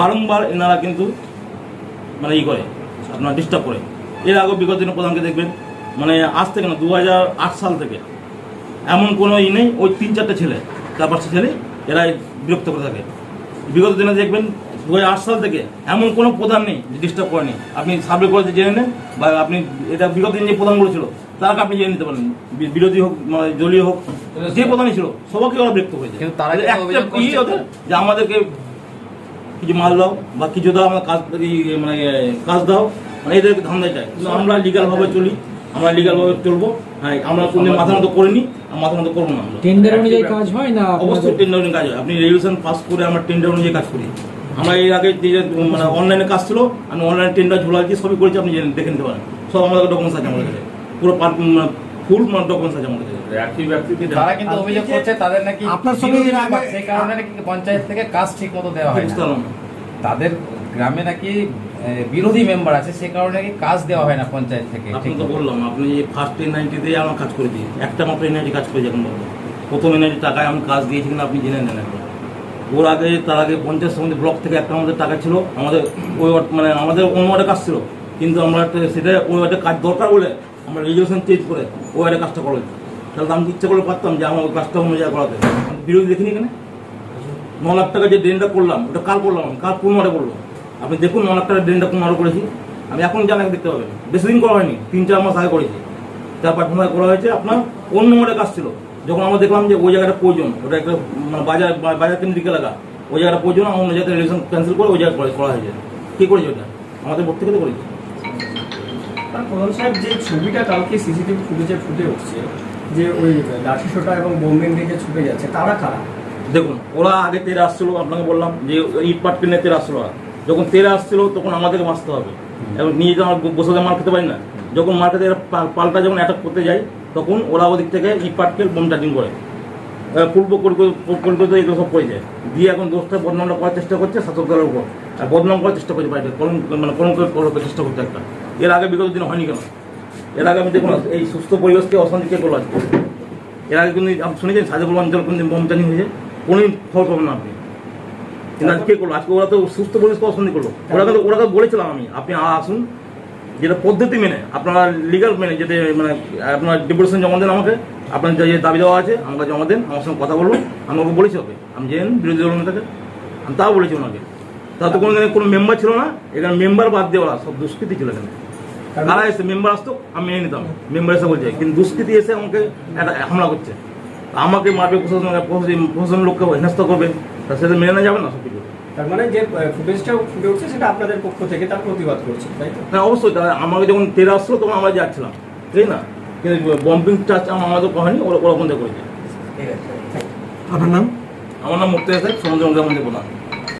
বারংবার এনারা কিন্তু মানে ই করে আপনার ডিস্টার্ব করে। এর আগে বিগত দিনে প্রধানকে দেখবেন মানে আজ থেকে না দু হাজার আট সাল থেকে এমন কোনো ই নেই ওই তিন চারটে ছেলে চার পাঁচটা ছেলে এরাই বিরক্ত করে থাকে। বিগত দিনে দেখবেন দু হাজার আট সাল থেকে এমন কোনো প্রধান নেই যে ডিস্টার্ব করেনি। আপনি সার্ভে করে জেনে নেন বা আপনি এটা বিগত দিন যে প্রধানগুলো ছিল তাকে আপনি জেনে নিতে পারেন। বিরোধী হোক মানে দলীয় হোক যে প্রধানই ছিল সবাইকে ওরা বিরক্ত করেছে। কিন্তু তারা একটা যে আমাদেরকে কিছু মাল দাও বা কিছু দাও আমার কাজ মানে কাজ দাও মানে এদেরকে ধান্দা চাই। কিন্তু আমরা লিগাল ভাবে চলি আমরা লিগালভাবে চলবো হ্যাঁ আমরা কোনদিন মাথা মতো করিনি আর মাথা মতো করব না আমরা। টেন্ডার অনুযায়ী কাজ হয় না অবশ্যই টেন্ডার অনুযায়ী কাজ হয়। আপনি রেগুলেশন পাস করে আমরা টেন্ডার অনুযায়ী কাজ করি। আমরা এর আগে যে মানে অনলাইনে কাজ ছিল আমি অনলাইনে টেন্ডার ঝোলাচ্ছি সবই করেছি আপনি দেখে নিতে পারেন। সব আমাদের ডকুমেন্টস আছে আমাদের কাছে। পুরো ফুল আমাদের কাছে একই ব্যক্তিকে তারা কিন্তু অভিযোগ করছে তাদের নাকি আপনার সঙ্গে সেই কারণে নাকি পঞ্চায়েত থেকে কাজ ঠিক মতো দেওয়া হয় না। তাদের গ্রামে নাকি বিরোধী মেম্বার আছে সে কারণে নাকি কাজ দেওয়া হয় না পঞ্চায়েত থেকে। আপনি তো বললাম আপনি এই ফার্স্ট এন নাইনটি দিয়ে আমার কাজ করে দিই একটা মাত্র এনআইটি কাজ করে এখন বলব প্রথম এনআইটি টাকায় আমি কাজ দিয়েছি কিনা আপনি জেনে নেন একবার। ওর আগে তার আগে পঞ্চায়েত সমিতি ব্লক থেকে একটা আমাদের টাকা ছিল আমাদের ওই মানে আমাদের অন্য কাজ ছিল। কিন্তু আমরা সেটা ওই ওয়ার্ডে কাজ দরকার বলে আমরা রেজুলেশন চেঞ্জ করে ও ওয়ার্ডে কাজটা করে। তাহলে আমি ইচ্ছা করে পারতাম যে আমার ওই কাজটা অন্য জায়গায় করাতে বিরোধী দেখিনি এখানে? ন লাখ টাকা যে ড্রেনটা করলাম, ওটা কাল করলাম কাল কোন ওয়ার্ডে করল? আপনি দেখুন ন লাখ টাকা ড্রেনটা কোন করেছি। আমি এখন জানাকে দেখতে পাবেন বেশি দিন করা হয়নি, তিন চার মাস আগে করেছি। পাঁচ মাস করা হয়েছে আপনার অন্য মোড়ে কাজ ছিল। যখন আমরা দেখলাম যে ওই জায়গাটা প্রয়োজন, ওটা একটা মানে বাজার বাজার কেন্দ্রিক এলাকা। ওই জায়গাটা প্রয়োজন, আমরা অন্য জায়গায় রিলেশন ক্যান্সেল করে ওই জায়গায় করা হয়েছে। কী করেছে ওটা? আমাদের ভর্তি করেছি। প্রধান সাহেব যে ছবিটা কালকে সিসিটিভি ফুটেজে ফুটে উঠছে, যে ওই লাঠি সোটা এবং বোমবেন দিকে ছুটে যাচ্ছে, তারা কারা? দেখুন, ওরা আগে তেরে আসছিল, আপনাকে বললাম যে ইট পাট কিনে তেরে আসছিল যখন তেরে আসছিল, তখন আমাদেরকে বাঁচতে হবে। এবং নিয়ে তো আমার বসে মার খেতে পারি না। যখন মার খেতে এরা পা- পাল্টা যখন অ্যাটাক করতে যায়, তখন ওরা ওদিক থেকে ইট পাটকে বোম চার্জিং করে। পূর্ব কলকাতা এগুলো সব করে যায় দিয়ে এখন দোষটা বদনামটা করার চেষ্টা করছে শাসক দলের উপর। আর বদনাম করার চেষ্টা করছে বাইরে কলম মানে কলঙ্ক করার চেষ্টা করছে একটা। এর আগে বিগত দিন হয়নি কেন? এর আগে আমি দেখুন এই সুস্থ পরিবেশকে অশান্তি কে করল আজকে এর আগে কিন্তু আপনি শুনেছেন সাজাপুর অঞ্চল কোনদিন বোম চার্জিং হয়েছে কোনোদিন খবর পাবেন না আপনি? কিন্তু আজকে কে করল? আজকে ওরা তো সুস্থ পরিবেশকে অশান্তি করল। ওরা কিন্তু ওরা বলেছিলাম আমি, আপনি আসুন। যেটা পদ্ধতি মেনে, আপনারা লিগাল মেনে যেটা মানে আপনার ডেপুটেশন জমা দেন আমাকে। আপনার যে দাবি দেওয়া আছে, আমাকে জমা দেন, আমার সঙ্গে কথা বলুন। আমি ওকে বলেছি ওকে। আমি জেন বিরোধী দল নেতাকে। আমি তাও বলেছি ওনাকে। তা তো কোনো কোনো মেম্বার ছিল না এখানে মেম্বার বাদ দিয়ে ওরা সব দুষ্কৃতি ছিল এখানে। কারা এসে মেম্বার আসতো আমি মেনে নিতাম মেম্বার এসে বলছে কিন্তু দুষ্কৃতি এসে আমাকে একটা হামলা করছে। আমাকে মারবে প্রশাসন প্রশাসন- লোককে হেনস্থা করবে তা সেটা মেনে নেওয়া যাবে না সব কিছু তার মানে যে ফুটেজটা ফুটে উঠছে সেটা আপনাদের পক্ষ থেকে তার প্রতিবাদ করছে তাই তো? হ্যাঁ অবশ্যই আমাকে যখন তেরে আসলো তখন আমরা যাচ্ছিলাম ঠিক না? কিন্তু বম্পিং চার্জ আমাদের কহানি ওরা ওরা বন্ধ করেছে। ঠিক আছে। আপনার নাম? আমার নাম মুক্তি সাহেব সমুদ্র গ্রাম প্রধান।